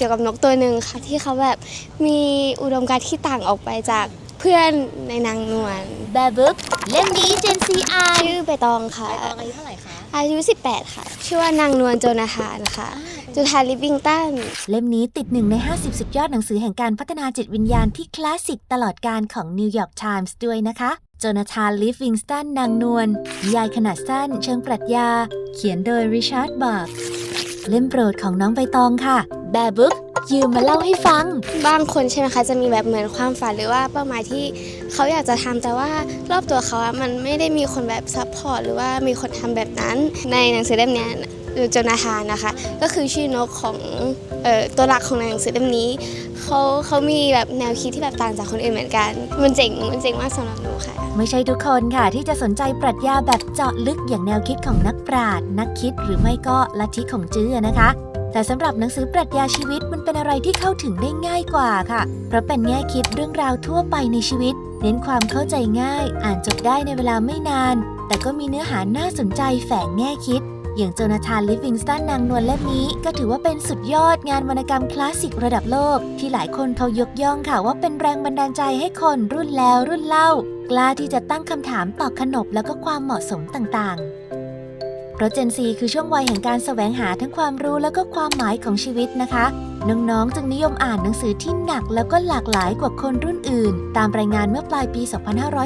เกี่ยวกับนกตัวหนึ่งค่ะ ที่เขาแบบมีอุดมการณ์ที่ต่างออกไปจากเพื่อนในนางนวลแบบบุ๊กเล่มนี้เจนซีอ่านชื่อใบตองค่ะใบตองอายุเท่าไหร่คะอายุ 18 ค่ะ ชื่อว่านางนวลโจนาธานค่ะจุธาลิฟวิงตันเล่มนี้ติดหนึ่งใน 50 สุดยอดหนังสือแห่งการพัฒนาจิตวิญญาณที่คลาสสิกตลอดการของ New York Times ด้วยนะคะโจนาธานลิฟวิงสตันนางนวลนิยายขนาดสั้น เชิงปรัชญา เขียนโดยริชาร์ดบาร์กเล่มโปรดของน้องใบตองค่ะ แบบบุ๊กยืมมาเล่าให้ฟัง บางคนใช่ไหมคะจะมีแบบเหมือนความฝันหรือว่าเป้าหมายที่เขาอยากจะทำแต่ว่ารอบตัวเขาอะมันไม่ได้มีคนแบบซัพพอร์ตหรือว่ามีคนทำแบบนั้น ในหนังสือเล่มเนี้ยโจนาธานนะคะ ก็คือชื่อนกของเอ่อตัวหลักของหนังสือเล่มนี้เขาเขามีแบบแนวคิดที่แบบต่างจากคนอื่นเหมือนกัน มันเจ๋งมันเจ๋งมากสำหรับหนูค่ะ ไม่ใช่ทุกคนค่ะ ที่จะสนใจปรัชญาแบบเจาะลึกอย่างแนวคิดของนักปราชญ์นักคิดหรือไม่ก็ลัทธิของจื้อนะคะ แต่สำหรับหนังสือปรัชญาชีวิตมันเป็นอะไรที่เข้าถึงได้ง่ายกว่าค่ะ เพราะเป็นแง่คิดเรื่องราวทั่วไปในชีวิต เน้นความเข้าใจง่าย อ่านจบได้ในเวลาไม่นาน แต่ก็มีเนื้อหาน่าสนใจแฝงแง่คิด อย่างโจนาธานลิฟวิงสตันนางนวลเล่มนี้ ก็ถือว่าเป็นสุดยอดงานวรรณกรรมคลาสสิกระดับโลก ที่หลายคนเขายกย่องค่ะว่าเป็นแรงบันดาลใจให้คนรุ่นแล้วรุ่นเล่า กล้าที่จะตั้งคำถามต่อขนบแล้วก็ความเหมาะสมต่างๆ ราะ Gen Z คือช่วงวัยแห่งการแสวงหาทั้งความรู้แล้วก็ความหมายของชีวิตนะคะ น้องๆ จึงนิยมอ่านหนังสือที่หนักแล้วก็หลากหลายกว่าคนรุ่นอื่น ตามรายงานเมื่อปลายปี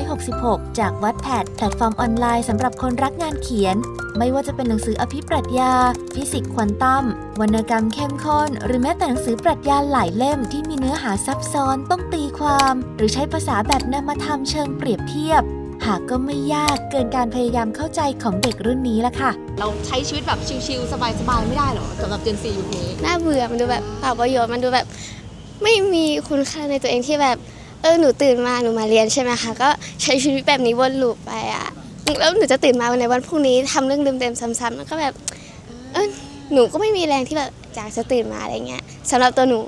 2566 จากวัดแพดแพลตฟอร์มออนไลน์สำหรับคนรักงานเขียน ไม่ว่าจะเป็นหนังสืออภิปรัชญา ฟิสิกส์ควอนตัม วรรณกรรมเข้มข้น หรือแม้แต่หนังสือปรัชญาหลายเล่มที่มีเนื้อหาซับซ้อนต้องตีความ หรือใช้ภาษาแบบนามธรรมเชิงเปรียบเทียบ หากก็ไม่ยากเกินการพยายามเข้าใจของเด็กรุ่นนี้ละค่ะ เราใช้ชีวิตแบบชิลๆ สบายๆ ไม่ได้เหรอสำหรับเจนซียุคนี้ น่าเบื่อมันดูแบบเปล่าประโยชน์มันดูแบบไม่มีคุณค่าในตัวเองที่แบบ เออหนูตื่นมาหนูมาเรียนใช่ไหมคะก็ใช้ชีวิตแบบนี้วนลูปไปอะแล้วหนูจะตื่นมาในวันพรุ่งนี้ทำเรื่องเดิมๆซ้ำๆแล้วก็แบบเออหนูก็ไม่มีแรงที่แบบอยากจะตื่นมาอะไรเงี้ยสำหรับตัวหนู